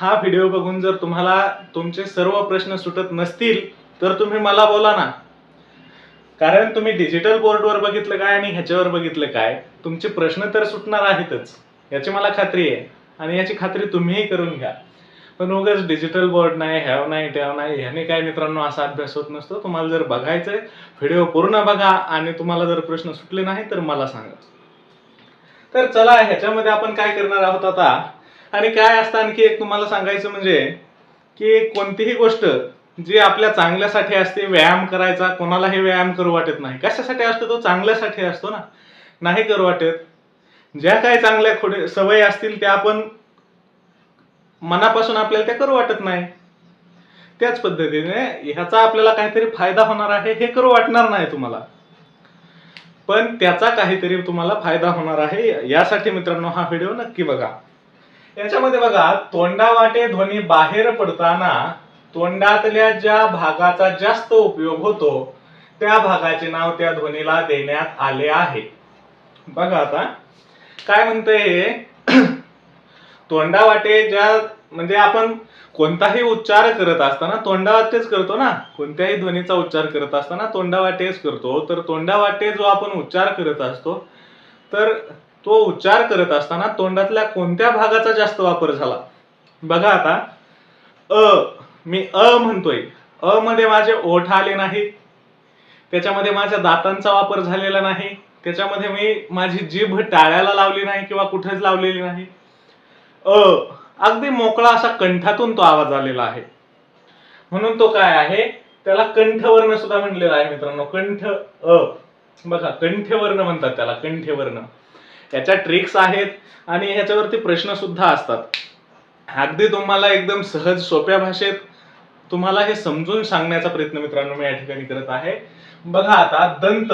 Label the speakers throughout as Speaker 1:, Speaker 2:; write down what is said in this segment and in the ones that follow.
Speaker 1: हा व्हिडिओ बघून जर तुम्हाला तुमचे सर्व प्रश्न सुटत नसतील तर तुम्ही मला बोला ना. कारण तुम्ही डिजिटल बोर्डवर बघितलं काय आणि ह्याच्यावर बघितलं काय? तुमचे प्रश्न तर सुटणार आहेतच. याची मला खात्री आहे. आणि याची खात्री तुम्हीही करून घ्या. पण उगाच डिजिटल बोर्ड नाही ह्याव नाही ट्याव नाही ह्याने काय मित्रांनो असा अभ्यास होत नसतो. तुम्हाला जर बघायचं आहे व्हिडिओ पूर्ण बघा आणि तुम्हाला जर प्रश्न सुटले नाही तर मला सांगा. तर चला ह्याच्यामध्ये आपण काय करणार आहोत आता? आणि काय असतं आणखी एक तुम्हाला सांगायचं म्हणजे की कोणतीही गोष्ट जी आपल्या चांगल्यासाठी असते व्यायाम करायचा कोणालाही व्यायाम करू वाटत नाही. कशासाठी असतो तो? चांगल्यासाठी असतो ना. नाही करू वाटत. ज्या काय चांगल्या खोडे सवयी असतील त्या आपण मनापासून आपल्याला त्या करू वाटत नाही. त्याच पद्धतीने ह्याचा आपल्याला काहीतरी फायदा होणार आहे हे करू वाटणार नाही तुम्हाला. पण त्याचा काहीतरी तुम्हाला फायदा होणार आहे यासाठी मित्रांनो हा व्हिडिओ नक्की बघा. याच्यामध्ये बघा तोंडावाटे ध्वनी बाहेर पडताना तोंडातल्या ज्या भागाचा जास्त उपयोग होतो त्या भागाचे नाव त्या ध्वनीला देण्यात आले आहे. बघा आता काय म्हणतंय तोंडावाटे ज्या म्हणजे आपण कोणताही उच्चार करत असताना तोंडावाटेच करतो ना? कोणत्याही ध्वनीचा उच्चार करत असताना तोंडावाटेच करतो. तर तोंडावाटे जो आपण उच्चार करत असतो तर तो उच्चार करत असताना तोंडातल्या कोणत्या भागाचा जास्त वापर झाला? बघा आता. अ मी अ म्हणतोय. अ मध्ये माझे ओठ आले नाहीत. त्याच्यामध्ये माझ्या दातांचा वापर झालेला नाही. त्याच्यामध्ये मी माझी जीभ टाळ्याला लावली नाही किंवा कुठेच लावलेली नाही. अ अगदी मोकळा असा कंठातून तो आवाज आलेला आहे. म्हणून तो काय आहे? त्याला कंठवर्ण सुद्धा म्हणलेला आहे मित्रांनो. कंठ अ. बघा कंठवर्ण म्हणतात त्याला कंठवर्ण. याच्या ट्रिक्स आहेत आणि ह्याच्यावरती प्रश्न सुद्धा असतात. अगदी तुम्हाला एकदम सहज सोप्या भाषेत तुम्हाला हे समजून सांगण्याचा प्रयत्न मित्रांनो मी या ठिकाणी करत आहे. बघा आता दंत.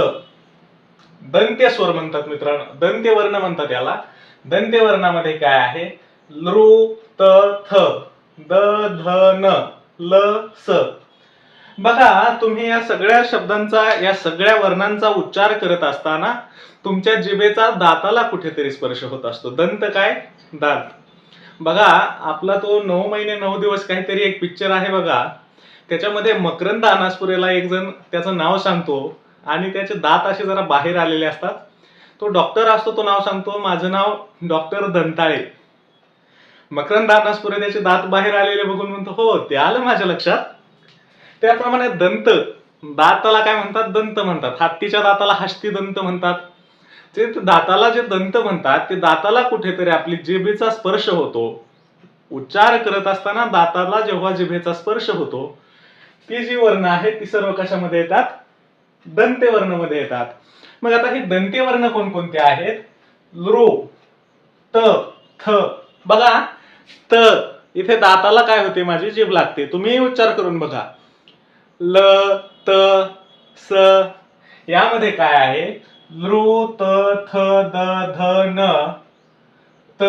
Speaker 1: दंत्य स्वर म्हणतात मित्रांनो. दंत्यवर्ण म्हणतात याला. दंत्यवर्णामध्ये काय आहे? लृ त थ. द ध न. ल स. बघा तुम्ही या सगळ्या शब्दांचा या सगळ्या वर्णांचा उच्चार करत असताना तुमच्या जिभेचा दाताला कुठेतरी स्पर्श होत असतो. दंत काय? दात. बघा आपला तो नऊ महिने नऊ दिवस काहीतरी एक पिक्चर आहे बघा. त्याच्यामध्ये मकरंद अनासपुरेला एक जण त्याचं नाव सांगतो आणि त्याचे दात असे जरा बाहेर आलेले असतात. तो डॉक्टर असतो तो नाव सांगतो. माझं नाव डॉक्टर दंताळे. मकरंद अनासपुरे त्याचे दात बाहेर आलेले बघून म्हणतो हो ते आलं माझ्या लक्षात. त्याप्रमाणे दंत दाताला काय म्हणतात? दंत म्हणतात. हत्तीच्या दाताला हस्ती दंत म्हणतात. ते दाताला जे दंत म्हणतात ते दाताला कुठेतरी आपली जिभेचा स्पर्श होतो. उच्चार करत असताना दाताला जेव्हा जिभेचा स्पर्श होतो ती जी वर्ण आहे ती सर्व कशामध्ये येतात? दंते मध्ये येतात. मग आता हे दंते वर्ण कोणकोणते आहेत? लो त थ. बघा त. इथे दाताला काय होते? माझी जीभ लागते. तुम्ही उच्चार करून बघा. ल त स. यामध्ये काय आहे? लृ त थ द ध न. त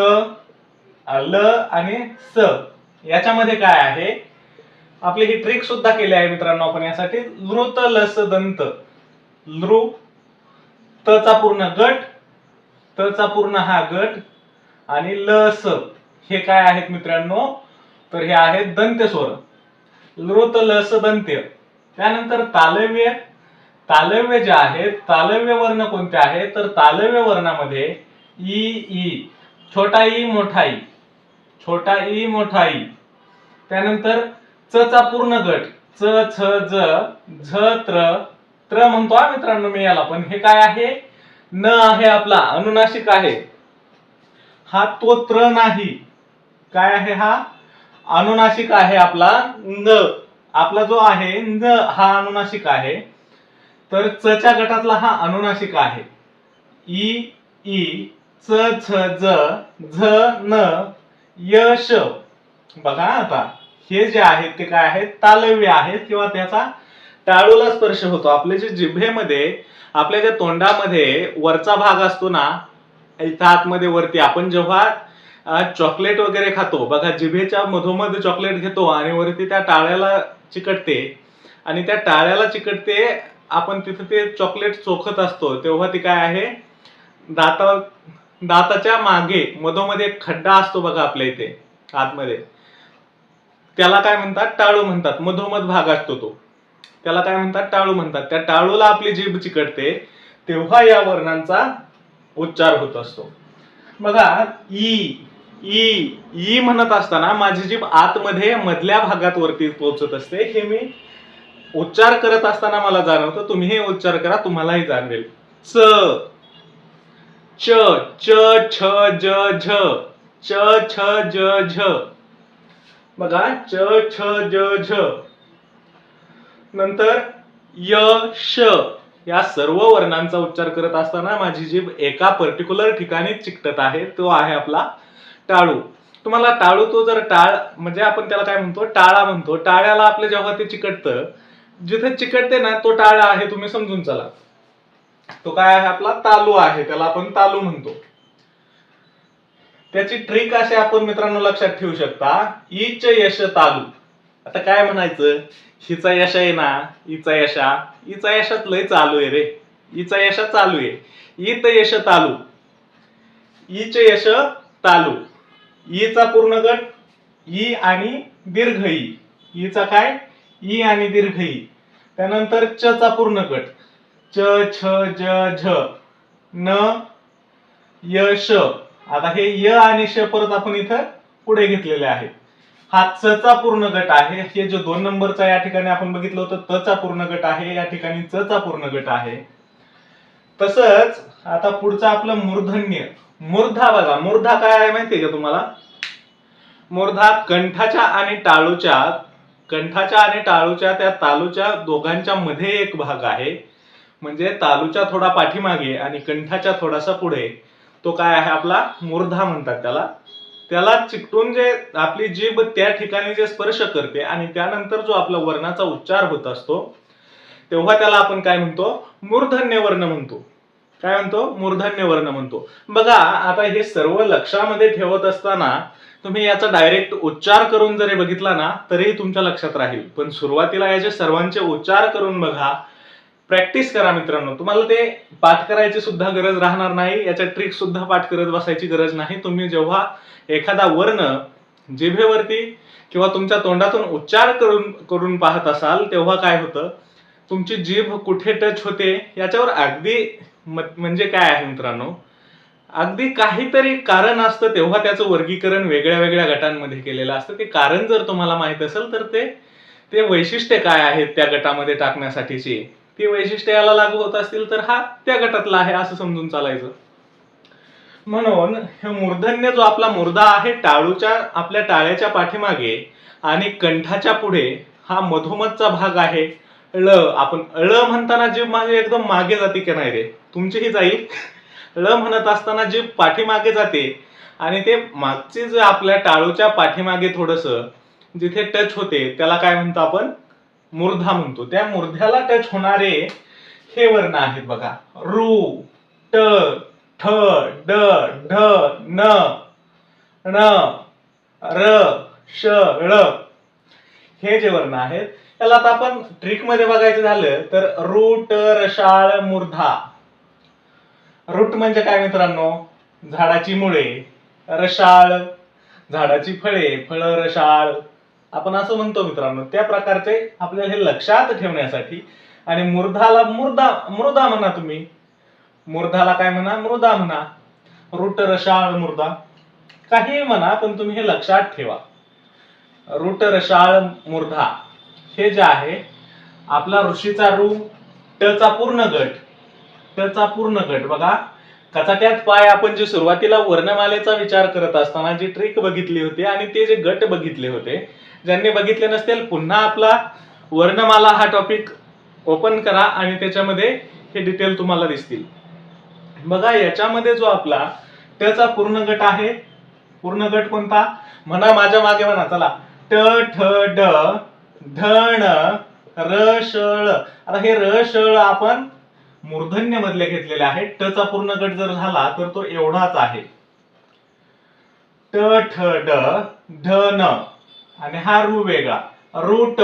Speaker 1: ल आणि स. याच्यामध्ये काय आहे? आपली ही ट्रिक सुद्धा केली आहे मित्रांनो आपण यासाठी. लृत लस दंत लृ चा पूर्ण गट त चा पूर्ण हा गट आणि लस हे काय आहेत मित्रांनो? तर हे आहेत दंत स्वर लृत लस दंत्य त्यानंतर तालव्य तालव्य जे आहेत तालव्य वर्ण कोणते आहेत? तर तालव्य वर्णामध्ये ई ई छोटा ई मोठा ई छोटा ई मोठा ई. त्यानंतर च चा पूर्ण गट च छ ज झ त्र त्र म्हणतो हा मित्रांनो मी याला पण हे काय आहे? न आहे आपला अनुनाशिक आहे. हा तो त्र नाही. काय आहे हा? अनुनासिक आहे आपला न आपला जो आहे न हा अनुनासिक आहे. तर च च्या गटातला हा अनुनासिक आहे. ई ई च छ ज झ न यश. बघा आता हे जे आहेत ते काय आहेत? तालव्य आहेत किंवा त्याचा टाळूला स्पर्श होतो. आपले जे जिभेमध्ये आपल्या ज्या तोंडामध्ये वरचा भाग असतो ना इथं आतमध्ये वरती आपण जेव्हा चॉकलेट वगैरे खातो. बघा जिभेच्या मधोमध चॉकलेट घेतो आणि वरती त्या टाळ्याला चिकटते. आणि त्या टाळ्याला चिकटते आपण तिथं ते चॉकलेट चोखत असतो. तेव्हा ती काय आहे? दाता दाताच्या मागे मधोमध्ये एक खड्डा असतो बघा आपल्या इथे आतमध्ये. त्याला काय म्हणतात? टाळू म्हणतात. मधोमध भाग असतो तो. त्याला काय म्हणतात? टाळू म्हणतात. त्या टाळूला आपली जीभ चिकटते तेव्हा या वर्णांचा उच्चार होत असतो. बघा ई ई ई म्हणत असताना माझी जीभ आतमध्ये मधल्या भागात वरती पोहोचत असते. हे मी उच्चार करत असताना मला जाणवतं. तुम्ही हे उच्चार करा तुम्हालाही जाणवेल. च. च च छ ज झ. च छ ज झ. बघा च छ ज झ. नंतर य श. या सर्व वर्णांचा उच्चार करत असताना माझी जीभ एका पर्टिक्युलर ठिकाणी चिकटत आहे. तो आहे आपला टाळू. तुम्हाला टाळू तो जर टाळ म्हणजे आपण त्याला काय म्हणतो? टाळा म्हणतो. टाळ्याला आपलं जेव्हा ते चिकटतं जिथे चिकटते ना तो टाळा आहे तुम्ही समजून चला. तो काय आहे आपला? तालू आहे त्याला आपण तालू म्हणतो. त्याची ट्रिक अशी आपण मित्रांनो लक्षात ठेवू शकता. ईच यश तालू. आता काय म्हणायचं? हिचा यश आहे ना इचा यशा इचा यशात लय चालू आहे रे. इचा यशा चालू आहे. ईत यश तालू. ईच यश तालू. ईचा पूर्ण गट ई आणि दीर्घ ई. ईचा काय? ई आणि दीर्घ ई. त्यानंतर च चा पूर्ण गट. च छ ज झ. न य श. आता हे य आणि श परत आपण इथं पुढे घेतलेले आहे. हा च चा पूर्ण गट आहे. हे जो दोन नंबरचा या ठिकाणी आपण बघितलं होतं त चा पूर्ण गट आहे. या ठिकाणी च चा पूर्ण गट आहे. तसंच आता पुढचं आपलं मूर्धन्य. मूर्धा बघा मूर्धा काय आहे माहितीये का तुम्हाला? मूर्धा कंठाच्या आणि टाळूच्या कंठाच्या आणि टाळूच्या त्या तालूच्या दोघांच्या मध्ये एक भाग आहे. म्हणजे तालूच्या थोडा पाठीमागे आणि कंठाच्या थोडासा पुढे तो काय आहे आपला? मूर्धा म्हणतात त्याला. त्याला चिकटून जे आपली जीभ त्या ठिकाणी जे स्पर्श करते आणि त्यानंतर जो आपला वर्णाचा उच्चार होत असतो तेव्हा त्याला आपण काय म्हणतो? मूर्धन्य वर्ण म्हणतो. काय म्हणतो? मूर्धन्य वर्ण म्हणतो. बघा आता हे सर्व लक्षामध्ये ठेवत असताना तुम्ही याचा डायरेक्ट उच्चार करून जरी बघितला ना तरीही तुमच्या लक्षात राहील. पण सुरुवातीला याचे सर्वांचे उच्चार करून बघा. प्रॅक्टिस करा मित्रांनो. तुम्हाला ते पाठ करायची सुद्धा गरज राहणार नाही. याच्या ट्रिक सुद्धा पाठ करत बसायची गरज नाही. तुम्ही जेव्हा एखादा वर्ण जिभेवरती किंवा तुमच्या तोंडातून उच्चार करून करून पाहत असाल तेव्हा काय होतं? तुमची जीभ कुठे टच होते? याच्यावर अगदी म्हणजे काय आहे मित्रांनो? अगदी काहीतरी कारण असतं तेव्हा त्याचं वर्गीकरण वेगळ्या वेगळ्या गटांमध्ये केलेलं असतं. ते कारण जर तुम्हाला माहीत असेल तर ते ते वैशिष्ट्य काय आहेत त्या गटामध्ये टाकण्यासाठीची? ती वैशिष्ट्य याला लागू होत असतील तर हा त्या गटातला आहे असं समजून चालायचं. म्हणून हे मूर्धन्य जो आपला मुर्दा आहे टाळूच्या आपल्या टाळ्याच्या पाठीमागे आणि कंठाच्या पुढे हा मधोमधचा भाग आहे. ळ आपण ळ म्हणताना जीभ माझे एकदम मागे जाते की नाही रे? तुमचीही जाईल. ळ म्हणत असताना जीभ पाठीमागे जाते. आणि ते मागचे जे आपल्या टाळूच्या पाठीमागे थोडस जिथे टच होते त्याला काय म्हणतो आपण? मूर्धा म्हणतो. त्या मूर्ध्याला टच होणारे हे वर्ण आहेत बघा. रू ट ठ ड ढ न ण र श ळ. हे जे वर्ण आहेत त्याला आता आपण ट्रिकमध्ये बघायचं झालं तर रूट रशाळ मूर्धा. रूट म्हणजे काय मित्रांनो? झाडाची मुळे. रशाळ झाडाची फळे फळ रशाळ आपण असं म्हणतो मित्रांनो त्या प्रकारचे आपल्याला हे लक्षात ठेवण्यासाठी. आणि मुर्धाला मुर्दा मृदा म्हणा तुम्ही. मुर्धाला काय म्हणा? मृदा म्हणा. रूट रशाळ मुर्दा काही म्हणा पण तुम्ही हे लक्षात ठेवा. रूट रशाळ मूर्धा हे जे आहे आपला ऋषीचा रू टचा पूर्ण गट. टचा पूर्ण गट. बघा कचाट्यात पाय आपण जे सुरुवातीला वर्णमालेचा विचार करत असताना जी ट्रिक बघितली होती आणि ते जे गट बघितले होते ज्यांनी बघितले नसतील पुन्हा आपला वर्णमाला हा टॉपिक ओपन करा आणि त्याच्यामध्ये हे डिटेल तुम्हाला दिसतील. बघा याच्यामध्ये जो आपला टचा पूर्ण गट आहे पूर्ण गट कोणता? म्हणा माझ्या मागे म्हणा चला. ट ठ ड. धन र आता हे रसळ आपण मूर्धन्य मधले घेतलेले आहे. ट चा पूर्ण गट जर झाला तर तो एवढाच आहे. ट ठ ड ढ न आणि हा रू वेगळा. रूट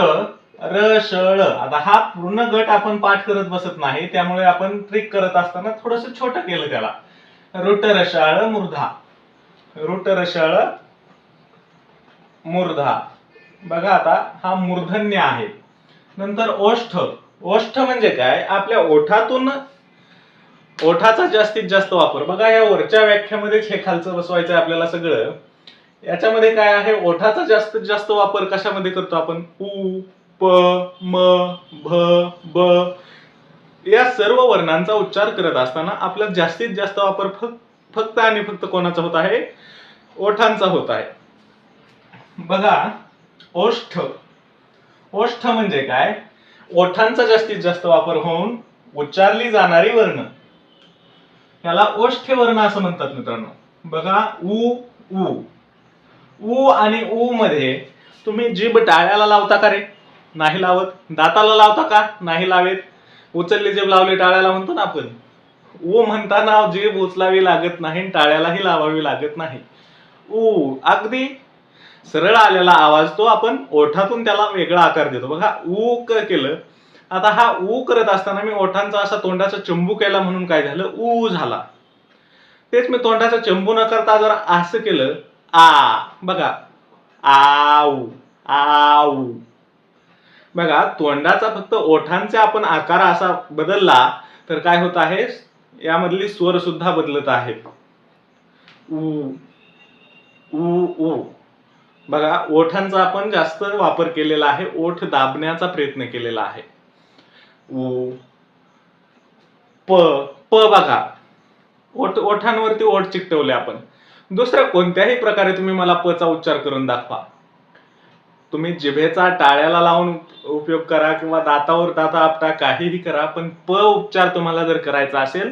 Speaker 1: रसळ आता हा पूर्ण गट आपण पाठ करत बसत नाही त्यामुळे आपण ट्रिक करत असताना थोडस छोटं केलं त्याला. रुट रसाळ मूर्धा. रुट रसाळ मूर्धा. बघा आता हा मूर्धन्य आहे. नंतर ओष्ठ. ओष्ठ म्हणजे काय? आपल्या ओठातून ओठाचा जास्तीत जास्त वापर. बघा या वरच्या व्याख्यामध्येच हे खालचं बसवायचं आहे आपल्याला सगळं. याच्यामध्ये काय आहे? ओठाचा जास्तीत जास्त वापर कशामध्ये करतो आपण? उ प म भ ब. या सर्व वर्णांचा उच्चार करत असताना आपला जास्तीत जास्त वापर फक्त फक्त आणि फक्त कोणाचा होत आहे? ओठांचा होत आहे. बघा ओष्ठ. ओष्ठ म्हणजे काय? ओठांचा जास्तीत जास्त वापर होऊन उच्चारली जाणारी वर्ण. याला ओष्ठ वर्ण असं म्हणतात मित्रांनो. बघा उ उ. उ आणि उ मध्ये तुम्ही जीभ टाळ्याला लावता का रे? नाही लावत. दाताला लावता का? नाही लावेत. उचलली जीभ लावली टाळ्याला म्हणतो ना आपण. उ म्हणताना जीभ उचलावी लागत नाही टाळ्यालाही लावावी लागत नाही. उ. अगदी सरळ आलेला आवाज तो आपण ओठातून त्याला वेगळा आकार देतो. बघा ऊ क केलं. आता हा ऊ करत असताना मी ओठांचा असा तोंडाचा चंबू केला म्हणून काय झालं? ऊ झाला. तेच मी तोंडाचा चंबू न करता जर असं केलं आ बघा आऊ आऊ. बघा तोंडाचा फक्त ओठांचा आपण आकार असा बदलला तर काय होत आहे? यामधली स्वर सुद्धा बदलत आहे. उ उ उ. बघा ओठांचा आपण जास्त वापर केलेला आहे. ओठ दाबण्याचा प्रयत्न केलेला आहे. उ प प बघा. ओठ ओठांवरती ओठ चिकटवले आपण. दुसऱ्या कोणत्याही प्रकारे तुम्ही मला प चा उच्चार करून दाखवा. तुम्ही जिभेचा टाळ्याला लावून उपयोग करा किंवा दातावर दाता आपटा काहीही करा पण प उपचार तुम्हाला जर करायचा असेल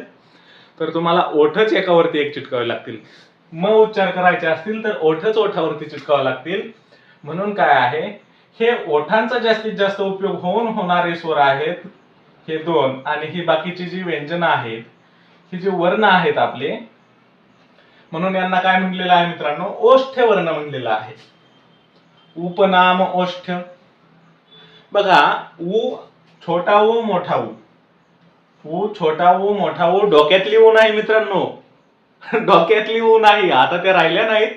Speaker 1: तर तुम्हाला ओठच एकावरती एक चिटकावे लागतील. म उच्चार करायचे असतील तर ओठच ओठावरती चिटकावे लागतील. म्हणून काय आहे? हे ओठांचा जास्तीत जास्त उपयोग होऊन होणारे स्वर आहेत हे दोन आणि ही बाकीची जी व्यंजनं आहेत ही जी वर्ण आहेत आपले म्हणून यांना काय म्हणलेलं आहे मित्रांनो? ओष्ठ वर्ण म्हणलेलं आहे. उपनाम ओष्ठ बघा उ छोटा उ मोठा उ. छोटा उ मोठा ऊ डोक्यातली ऊ नाही मित्रांनो. डोक्यातली ऊ नाही आता त्या राहिल्या नाहीत.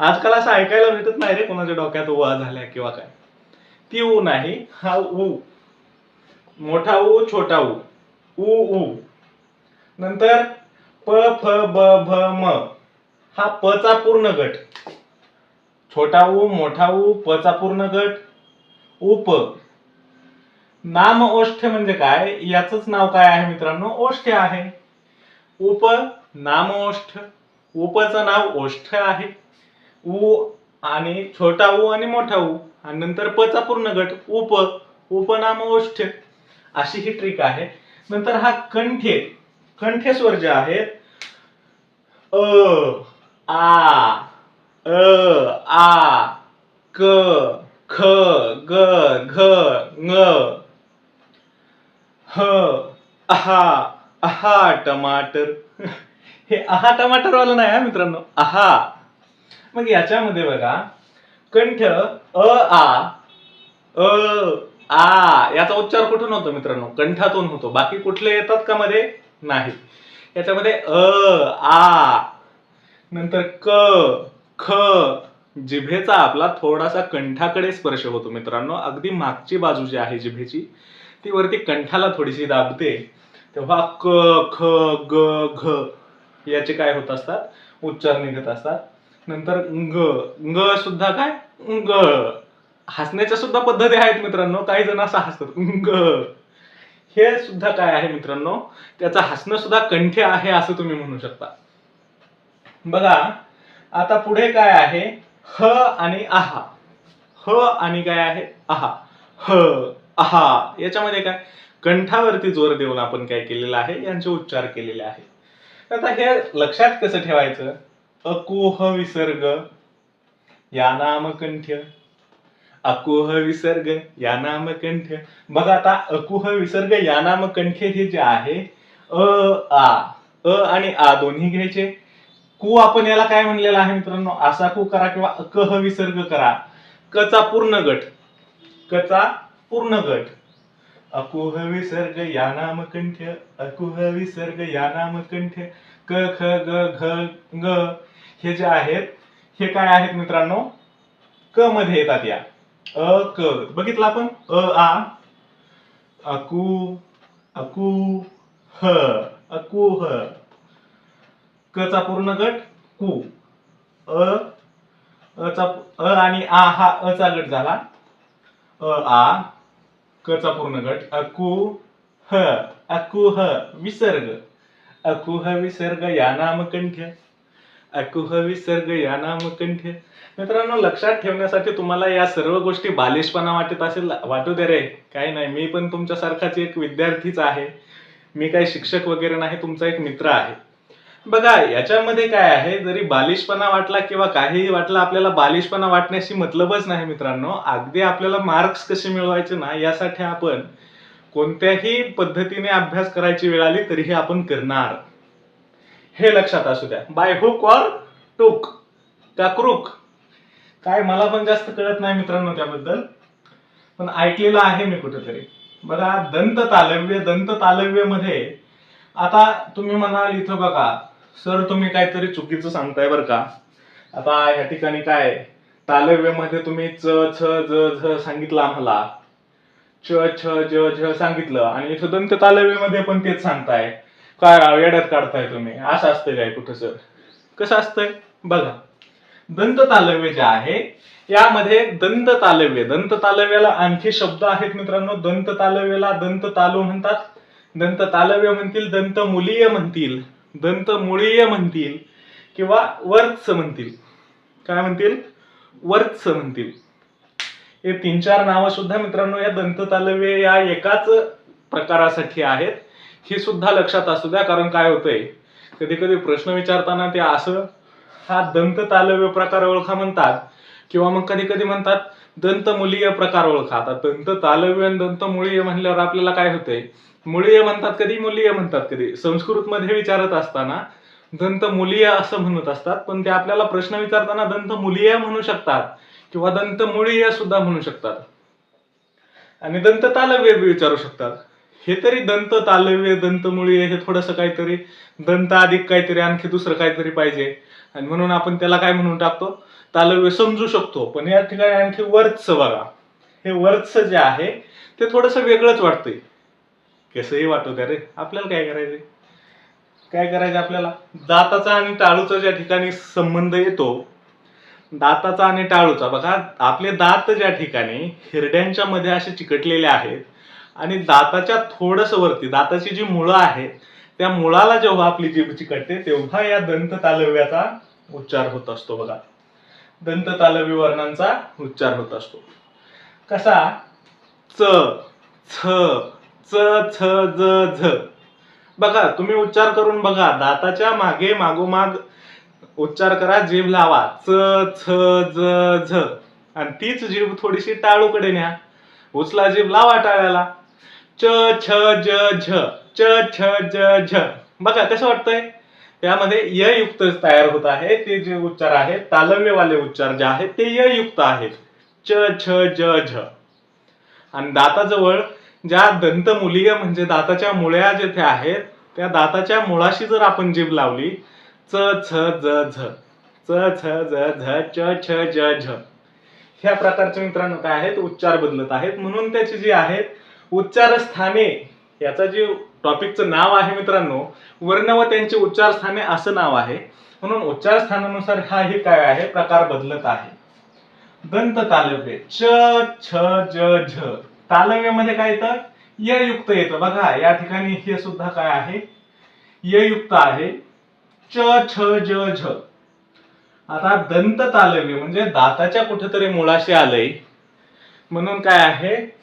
Speaker 1: आजकाल असं ऐकायला भेटत नाही रे कोणाच्या डोक्यात उवा झाल्या किंवा काय. ती ऊ नाही हा उ मोठा ऊ छोटा ऊ. उ उ नंतर प फ ब भ म. हा प चा पूर्ण गट. छोटा ऊ मोठा ऊ प चा पूर्ण गट. उप नाम ओष्ठ म्हणजे काय? याच नाव काय आहे मित्रांनो? ओष्ठ आहे. उप नाम ओष्ठ उपचं नाव ओष्ठ आहे. उ आणि छोटा उ आणि मोठा उ आणि नंतर पचा पूर्ण गट उप उपनामोष्ठ अशी ही ट्रिक आहे. नंतर हा कंठे. कंठे स्वर जे आहेत अ आ अ आ क ख ग घ ङ ह आहा आहा टमाटर. हे आहा टमाटर वाला नाही हा मित्रांनो. आहा. मग याच्यामध्ये बघा कंठ अ आ. अ आ. याचा उच्चार कुठून होतो मित्रांनो? कंठातून होतो. बाकी कुठले येतात का मध्ये? नाही. याच्यामध्ये अ आ. नंतर क ख. जिभेचा आपला थोडासा कंठाकडे स्पर्श होतो मित्रांनो. अगदी मागची बाजू जी आहे जिभेची ती वरती कंठाला थोडीशी दाबते. तेव्हा क ख ग घ याचे काय होत असतात? उच्चार निघत असतात. नंतर ग ग सुद्धा काय? ग हसण्याच्या सुद्धा पद्धती आहेत मित्रांनो. काही जण असं हसतात. ग हे सुद्धा काय आहे मित्रांनो? त्याचं हसणं सुद्धा कंठे आहे असं तुम्ही म्हणू शकता. बघा आता पुढे काय आहे? ह आणि आहा. ह आणि काय आहे? आहा. ह आहा. याच्यामध्ये काय? कंठावरती जोर देऊन आपण काय केलेलं आहे यांचे उच्चार केलेले आहेत. आता हे लक्षात कसं ठेवायचं? अकुह विसर्ग या नामकंठ्य अकुह विसर्ग या नामकंठ्य बघा आता अकुह विसर्ग या नामकंठ्य हे जे आहे अ आ अ आणि आ दोन्ही घ्यायचे. कु आपण याला काय म्हणलेलं आहे मित्रांनो? असा कु करा किंवा अकह विसर्ग करा. कचा पूर्ण गट. कचा पूर्ण गट. अकुह विसर्ग या नामकंठ्य अकुह विसर्ग या नामकंठ्य क ख ग घ ग हे जे आहेत हे काय आहेत मित्रांनो? क मध्ये येतात या. अ क. बघितलं आपण? अ आ. अकु अकु ह. अकू ह. क चा पूर्ण गट कु. अ अ चा अ आणि आ हा अ चा गट झाला. अ आ. कचा पूर्ण गट. अकु ह अकुह ह विसर्ग. अकुह विसर्ग या नामकंठ. अकुह विसर्ग या नामकंठ. मित्रांनो लक्षात ठेवण्यासाठी तुम्हाला या सर्व गोष्टी बालिशपणा वाटत असेल वाटू दे रे. काही नाही मी पण तुमच्यासारखाच एक विद्यार्थीच आहे. मी काही शिक्षक वगैरे नाही तुमचा एक मित्र आहे. बघा याच्यामध्ये काय आहे जरी बालिशपणा वाटला किंवा काहीही वाटलं आपल्याला बालिशपणा वाटण्याशी मतलबच नाही मित्रांनो. अगदी आपल्याला मार्क्स कसे मिळवायचे ना यासाठी आपण कोणत्याही पद्धतीने अभ्यास करायची वेळ आली तरीही आपण करणार. हे लक्षात असू द्या. बाय हुक ऑर टूक का क्रूक काय मला पण जास्त कळत नाही मित्रांनो त्याबद्दल. पण ऐकलेलं आहे मी कुठेतरी. बघा दंत तालव्य दंत तालव्यमध्ये आता तुम्ही म्हणाल इथं बघा सर तुम्ही काहीतरी चुकीचं सांगताय बरं का. आता ह्या ठिकाणी काय तालव्यमध्ये तुम्ही च छ ज झ सांगितलं आम्हाला. च छ ज झ सांगितलं. आणि इथं दंत तालव्यमध्ये पण तेच सांगताय. काय राव येड्यात काढताय तुम्ही. असं असतंय काय कुठं सर कसं असतंय? बघा. दंत तालव्य जे आहे यामध्ये दंत तालव्य. दंत तालव्याला आणखी शब्द आहेत मित्रांनो. दंत तालव्याला दंत तालू म्हणतात. दंत तालव्य म्हणतील दंत मुलीय म्हणतील. दंत मुळीय म्हणतील किंवा वर्त्स म्हणतील. काय म्हणतील? वर्त्स म्हणतील. हे तीन चार नावं सुद्धा मित्रांनो या दंत तालव्य या एकाच प्रकारासाठी आहेत. ही सुद्धा लक्षात असू द्या कारण काय होतंय? कधी कधी प्रश्न विचारताना ते असं हा दंत तालव्य प्रकार ओळखा म्हणतात किंवा मग कधी कधी म्हणतात दंत मुलीय प्रकार ओळखा. आता दंत तालव्य आणि दंतमुळीय म्हणल्यावर आपल्याला काय होतंय? मुळीय म्हणतात कधी? मुलीय म्हणतात कधी? संस्कृत मध्ये विचारत असताना दंत मुलीय असं म्हणत असतात. पण ते आपल्याला प्रश्न विचारताना दंत मुलीय म्हणू शकतात किंवा दंत मुळीय सुद्धा म्हणू शकतात. आणि दंत तालव्य बी विचारू शकतात. हे तरी दंत तालव्य दंत मुळीय हे थोडंसं काहीतरी दंत अधिक काहीतरी आणखी दुसरं काहीतरी पाहिजे. आणि म्हणून आपण त्याला काय म्हणून टाकतो? तालव्य समजू शकतो. पण या ठिकाणी आणखी वर्थच बघा. हे वर्थच जे आहे ते थोडंसं वेगळंच वाटतंय. कसंही वाटू द्या रे. आपल्याला काय करायचंय? काय करायचं आपल्याला? दाताचा आणि टाळूचा ज्या ठिकाणी संबंध येतो दाताचा आणि टाळूचा बघा आपले दात ज्या ठिकाणी हिरड्यांच्या मध्ये असे चिकटलेले आहेत आणि दाताच्या थोडस वरती दाताची जी मुळं आहेत त्या मुळाला जेव्हा आपली जीभ चिकटते तेव्हा या दंत तालव्याचा उच्चार होत असतो बघा. दंत तालवी वर्णांचा उच्चार होत असतो. कसा? च छ च छ ज झ. बघा तुम्ही उच्चार करून बघा. दाताच्या मागे मागोमाग उच्चार करा जीभ लावा. च छ ज झ. आणि तीच जीभ थोडीशी टाळूकडे न्या. उचला जीभ लावा टाळ्याला. च छ ज झ. च छ ज झ. बघा कसं वाटतंय? त्यामध्ये य युक्त तयार होत आहे. ते जे उच्चार आहेत तालव्यवाले उच्चार जे आहेत ते य युक्त आहेत. च छ ज झ. आणि दाताजवळ ज्या दंतमुलीय म्हणजे दाताच्या मुळ्या जेथे आहेत त्या दाताच्या मुळाशी जर आपण जीभ लावली च छ ज झ. च छ ज झ च छ ज झ. ह्या प्रकारचे मित्रांनो काय आहेत? उच्चार बदलत आहेत. म्हणून त्याची जी आहेत उच्चारस्थाने याचा जे टॉपिकचं नाव आहे मित्रांनो वर्ण व त्यांचे उच्चारस्थाने असं नाव आहे. म्हणून उच्चारस्थानानुसार हा हे काय आहे? प्रकार बदलत आहे. दंत तालव्य च छ ज झ. तालव्यमध्ये काय येतं? य युक्त येतं. बघा या ठिकाणी हे सुद्धा काय आहे? य युक्त आहे. च छ ज झ. आता दंत तालव्य म्हणजे दाताच्या कुठेतरी मुळाशी आलंय. म्हणून काय आहे?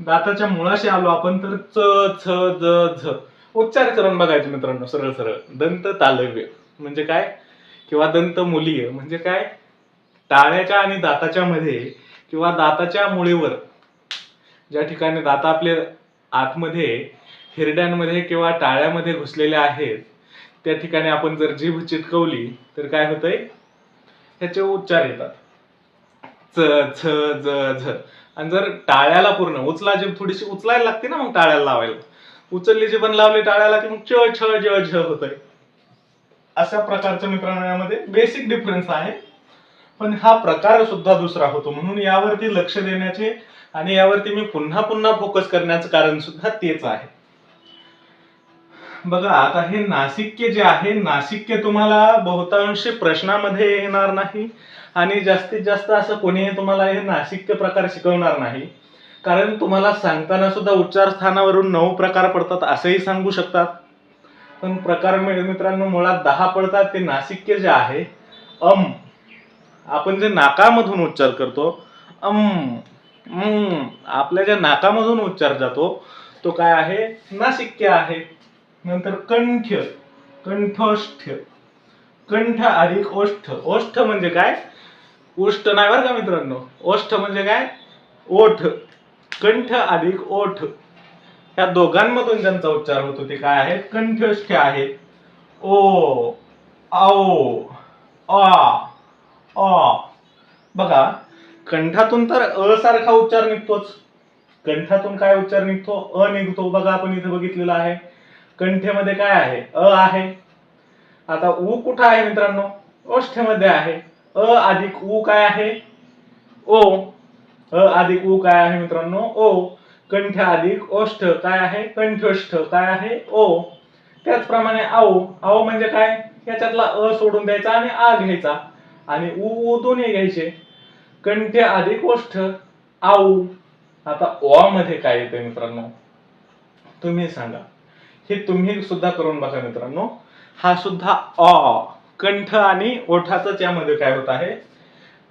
Speaker 1: दाताच्या मुळाशी आलो आपण तर च छ ज झ. उच्चार करून बघायचे मित्रांनो सरळ सरळ. दंत तालव्य. म्हणजे काय? किंवा दंत मुलीय. म्हणजे काय? टाळ्याच्या आणि दाताच्या मध्ये किंवा दाताच्या मुळीवर. ज्या ठिकाणी दाता आपले आतमध्ये हिरड्यांमध्ये किंवा टाळ्यामध्ये घुसलेले आहेत त्या ठिकाणी आपण जर जीभ चिटकवली तर काय होतंय? ह्याचे उच्चार येतात. च छ ज झ. आणि जर टाळ्याला पूर्ण उचला जे थोडीशी उचलायला लागते ना मग टाळ्याला लावायला. उचलली जे पण लावली टाळ्याला की मग च छ ज झ होत अशा प्रकारचं मित्रांनो यामध्ये बेसिक डिफरन्स आहे. पण हा प्रकार सुद्धा दुसरा होतो. म्हणून यावरती लक्ष देण्याचे आणि यावरती मी पुन्हा पुन्हा फोकस करण्याचं कारण सुद्धा तेच आहे. बघा आता हे नासिक्य जे आहे नासिक्य तुम्हाला बहुतांश प्रश्नामध्ये येणार नाही. आणि जास्तीत जास्त असं कोणीही तुम्हाला हे नाशिक्य प्रकार शिकवणार नाही. कारण तुम्हाला सांगताना सुद्धा उच्चार स्थानावरून नऊ प्रकार पडतात असंही सांगू शकतात. पण प्रकार मित्रांनो मुळात दहा पडतात ते नाशिक्य जे आहे अम. आपण जे नाकामधून उच्चार करतो अम आपल्या ज्या नाकामधून उच्चार जातो तो काय आहे? नाशिक्य आहे. नंतर कंठ कंठोष्ठ कंठ अधिक ओष्ठ. ओष्ठ म्हणजे काय? उष्ट नाही बरं का मित्रांनो? ओष्ठ म्हणजे काय? ओठ. कंठ अधिक ओठ. या दोघांमधून ज्यांचा उच्चार होतो ते काय आहेत? कंठष्ठ आहेत. ओ आओ आ अ. बघा कंठातून तर अ सारखा उच्चार निघतोच. कंठातून काय उच्चार निघतो? अ निघतो. बघा आपण इथे बघितलेला आहे. कंठेमध्ये काय आहे? अ आहे. आता उ कुठं आहे मित्रांनो? ओष्ठेमध्ये आहे. अ अधिक उ काय आहे? ओ. अ अधिक उ काय आहे मित्रांनो? ओ. कंठ अधिक ओष्ठ काय आहे? कंठोष्ठ काय आहे? ओ. त्याचप्रमाणे आओ आओ म्हणजे काय? याच्यातला अ सोडून द्यायचा आणि आ घ्यायचा. आणि उ उ दोन्ही घ्यायचे. कंठ अधिक ओष्ठ आऊ. आता ओ मध्ये काय येते मित्रांनो? तुम्ही सांगा. हे तुम्ही सुद्धा करून बघा मित्रांनो. हा सुद्धा अ कंठ आणि ओठाचाच यामध्ये काय होत आहे?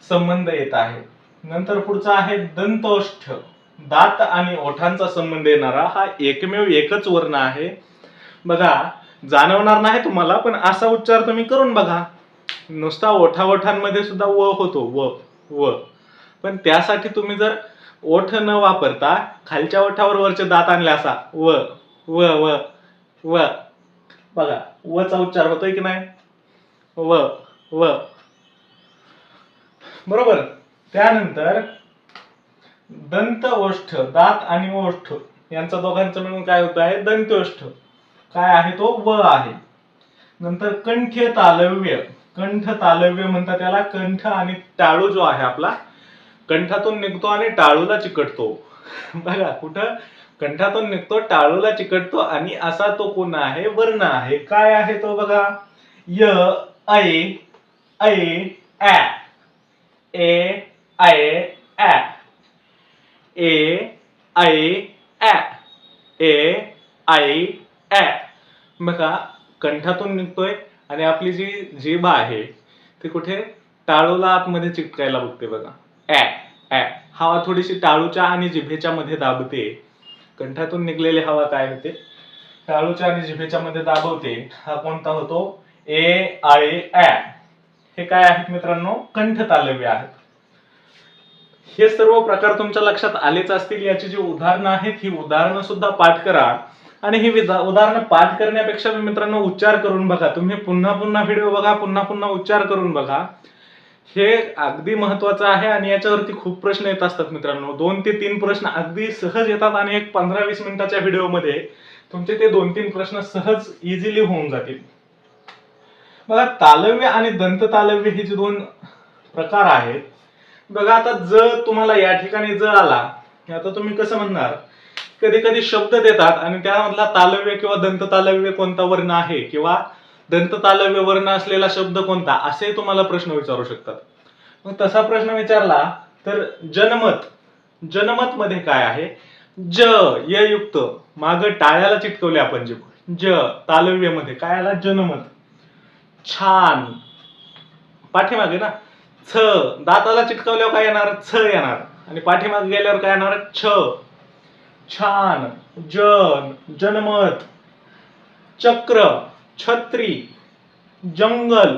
Speaker 1: संबंध येत आहे. नंतर पुढचा आहे दंतोष्ठ. दात आणि ओठांचा संबंध येणारा हा एकमेव एकच वर्ण आहे. बघा जाणवणार नाही तुम्हाला पण असा उच्चार तुम्ही करून बघा. नुसता ओठावठांमध्ये सुद्धा व होतो व व. पण त्यासाठी तुम्ही जर ओठ न वापरता खालच्या ओठावर वरचे दात आणले असा व व व व. बघा वचा उच्चार होतोय की नाही? व व. बरोबर. त्यानंतर दंत ओष्ठ दात आणि ओष्ठ यांचा दोघांचं मिळून काय होत आहे? दंतोष्ठ काय आहे तो? व आहे. नंतर कंठ तालव्य कंठ तालव्य म्हणतात त्याला. कंठ आणि टाळू जो आहे आपला कंठातून निघतो आणि टाळूला चिकटतो. बघा कुठं? कंठातून निघतो टाळूला चिकटतो आणि असा तो कोण आहे? वर्ण आहे. काय आहे तो बघा? य ऐ ऐ ऍ ए ऐ ऍ ए ऐ ऍ ए ऐ ऍ बघा कंठातून निघतोय आणि आपली जी जीभ आहे ती कुठे? टाळूला आतमध्ये चिटकायला बघते बघा. ऍ ऍ हवा थोडीशी टाळूच्या आणि जिभेच्या मध्ये दाबते. कंठातून निघलेली हवा काय होते? टाळूच्या आणि जिभेच्या मध्ये दाबवते. हा कोणता होतो? ए आय ऍ हे काय आहेत मित्रांनो? कंठ तालव्य आहेत. हे सर्व प्रकार तुमच्या लक्षात आलेच असतील. याची जी उदाहरणं आहेत ही उदाहरणं सुद्धा पाठ करा. आणि ही उदाहरणं पाठ करण्यापेक्षा मी मित्रांनो उच्चार करून बघा. तुम्ही पुन्हा पुन्हा व्हिडिओ बघा पुन्हा पुन्हा उच्चार करून बघा. हे अगदी महत्वाचं आहे आणि याच्यावरती खूप प्रश्न येत असतात मित्रांनो. दोन ते तीन प्रश्न अगदी सहज येतात आणि एक पंधरा वीस मिनिटाच्या व्हिडिओमध्ये तुमचे ते दोन तीन प्रश्न सहज इझिली होऊन जातील. बघा तालव्य आणि दंत तालव्य हे जे दोन प्रकार आहेत बघा आता ज तुम्हाला या ठिकाणी ज आला आता तुम्ही कसं म्हणणार? कधी कधी शब्द देतात आणि त्यामधला तालव्य किंवा दंत तालव्य कोणता वर्ण आहे किंवा दंत तालव्य वर्ण असलेला शब्द कोणता असे तुम्हाला प्रश्न विचारू शकतात. मग तसा प्रश्न विचारला तर जनमत जनमत मध्ये काय आहे? ज य युक्त माग टाळ्याला चिटकवले आपण जे ज तालव्यमध्ये काय आला? जनमत. छान. पाठीमागे ना छ. दाताला चिटकवल्यावर काय येणार? छ येणार. आणि पाठीमागे गेल्यावर काय येणार? छ. छान. जन. जनमत. चक्र. छत्री. जंगल.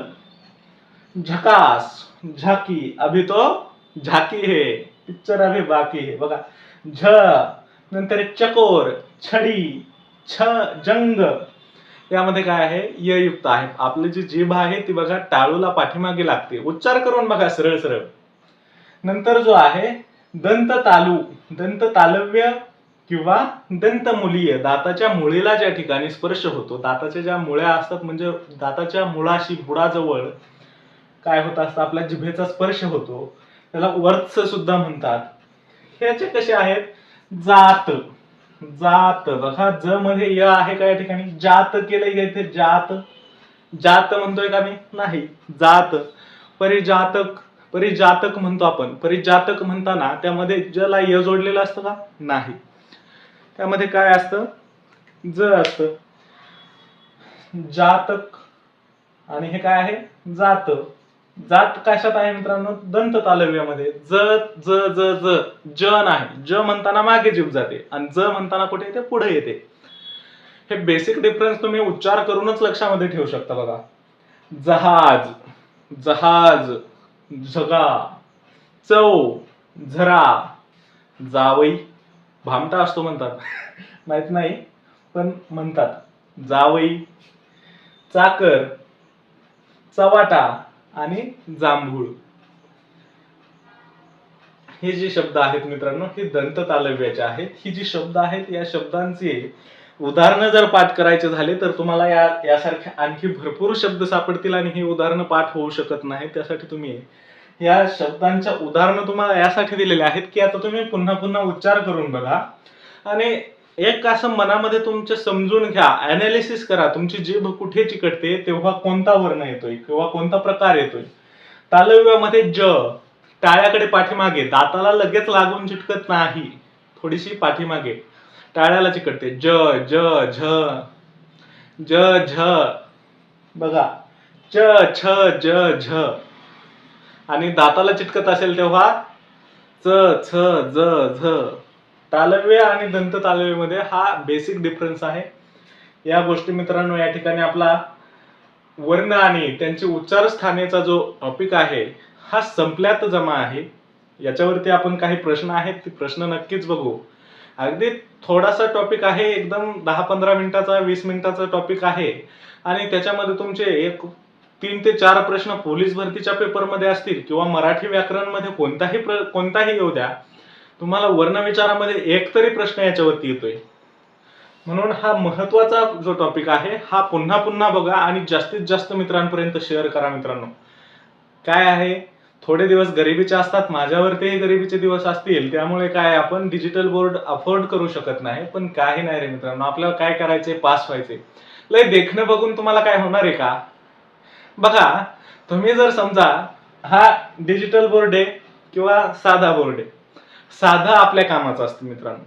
Speaker 1: झकास. झाकी. अभि तो झाकी हे. पिक्चर अभि बाकी हे. बघा. झ. नंतर चकोर. छडी. छ. जंग. यामध्ये काय आहे? ययुक्त आहे. आपली जी जीभ आहे ती बघा टाळूला पाठीमागे लागते. उच्चार करून बघा सरळ सरळ. नंतर जो आहे दंत तालू दंत तालव्य किंवा दंतमुलीय. दाताच्या मुळीला ज्या ठिकाणी स्पर्श होतो दाताच्या ज्या मुळ्या असतात म्हणजे दाताच्या मुळाशी बुडाजवळ काय होत असतं? आपल्या जिभेचा स्पर्श होतो. त्याला वर्थ सुद्धा म्हणतात. ह्याचे कसे आहेत? जात. जात. बघा ज म्हणजे य आहे का या ठिकाणी? जात केलंय का इथे जात. जात म्हणतोय का मी? नाही. जात. परिजातक. परिजातक म्हणतो आपण. परिजातक म्हणताना त्यामध्ये जला य जोडलेलं असतं का? नाही. त्यामध्ये काय असतं? ज असतं. जातक. आणि हे काय आहे? जात. जात कशात आहे मित्रांनो? दंत तालव्यामध्ये. ज ज ज ज ज नाही. ज म्हणताना मागे जीव जाते आणि ज म्हणताना कुठे येते? पुढे येते. हे बेसिक डिफरन्स तुम्ही उच्चार करूनच लक्षामध्ये ठेवू शकता बघा. जहाज जहाज झगा चव झरा जावई. भामटा असतो म्हणतात. माहीत नाही पण म्हणतात. जावई चाकर चवाटा आणि जांभूळ. हे जे शब्द आहेत मित्रांनो हे दंत तालव्याचे आहेत. ही जी शब्द आहेत या शब्दांचे उदाहरणं जर पाठ करायचे झाले तर तुम्हाला या यासारखे आणखी भरपूर शब्द सापडतील आणि हे उदाहरणं पाठ होऊ शकत नाही त्यासाठी तुम्ही या शब्दांच्या उदाहरणं तुम्हाला यासाठी दिलेले आहेत की आता तुम्ही पुन्हा पुन्हा उच्चार करून बघा. आणि एक असं मनामध्ये तुमचं समजून घ्या अनालिसिस करा तुमची जीभ कुठे चिकटते तेव्हा कोणता वर्ण येतोय किंवा कोणता प्रकार येतोय. तालव्यामध्ये ज टाळ्याकडे पाठीमागे दाताला लगेच लागून चिटकत नाही थोडीशी पाठीमागे टाळ्याला चिकटते. ज ज झ ज झ बघा. च छ ज झ. आणि दाताला चिटकत असेल तेव्हा च छ ज झ. तालव्य आणि दंत तालव्यमध्ये हा बेसिक डिफरन्स आहे. या गोष्टी मित्रांनो या ठिकाणी आपला वर्ण आणि त्यांची उच्चारस्थानेचा जो टॉपिक आहे हा संपल्यात जमा आहे. याच्यावरती आपण काही प्रश्न आहेत ते प्रश्न नक्कीच बघू. अगदी थोडासा टॉपिक आहे एकदम दहा पंधरा मिनिटाचा वीस मिनिटाचा टॉपिक आहे. आणि त्याच्यामध्ये तुमचे एक तीन ते चार प्रश्न पोलीस भरतीच्या पेपरमध्ये असतील किंवा मराठी व्याकरणमध्ये कोणताही प्र कोणताही येऊ द्या. तुम्हाला वर्ण विचारामध्ये एक तरी प्रश्न याच्यावरती येतोय. म्हणून हा महत्त्वाचा जो टॉपिक आहे हा पुन्हा पुन्हा बघा आणि जास्तीत जास्त मित्रांपर्यंत शेअर करा मित्रांनो. काय आहे? थोडे दिवस गरिबीचे असतात माझ्यावरतीही गरिबीचे दिवस असतील त्यामुळे काय आपण डिजिटल बोर्ड अफोर्ड करू शकत नाही पण काही नाही रे मित्रांनो. आपल्याला काय करायचे पास व्हायचे लय देखणं बघून तुम्हाला काय होणार आहे का? बघा तुम्ही जर समजा हा डिजिटल बोर्ड आहे किंवा साधा बोर्ड आहे साधा आपल्या कामाचा असतं मित्रांनो.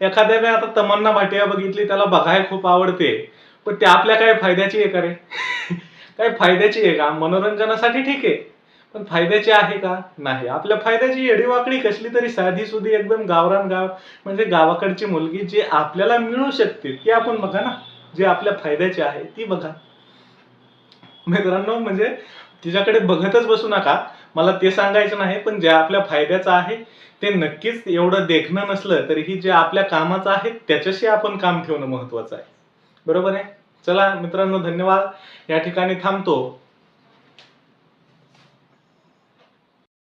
Speaker 1: एखाद्याने आता तमन्ना भाटिया बघितली त्याला बघायला खूप आवडते. पण ते आपल्या काय फायद्याची आहे का रे? काय फायद्याची आहे का? मनोरंजनासाठी ठीक आहे. पण फायद्याची आहे का? नाही. आपल्या फायद्याची एडीवाकडी कसली तरी साधी सुधी एकदम गावरान गाव म्हणजे गावाकडची मुलगी जी आपल्याला मिळू शकते ती आपण बघा ना. जी आपल्या फायद्याची आहे ती बघा. मित्रांनो म्हणजे तिच्याकडे बघतच बसू नका. मला ते सांगायचं नाही पण जे आपल्या फायद्याचं आहे ते नक्कीच एवढं देखणं नसलं तरीही जे आपल्या कामाचं आहे त्याच्याशी आपण काम ठेवणं महत्वाचं आहे. बरोबर आहे? चला मित्रांनो धन्यवाद. या ठिकाणी थांबतो.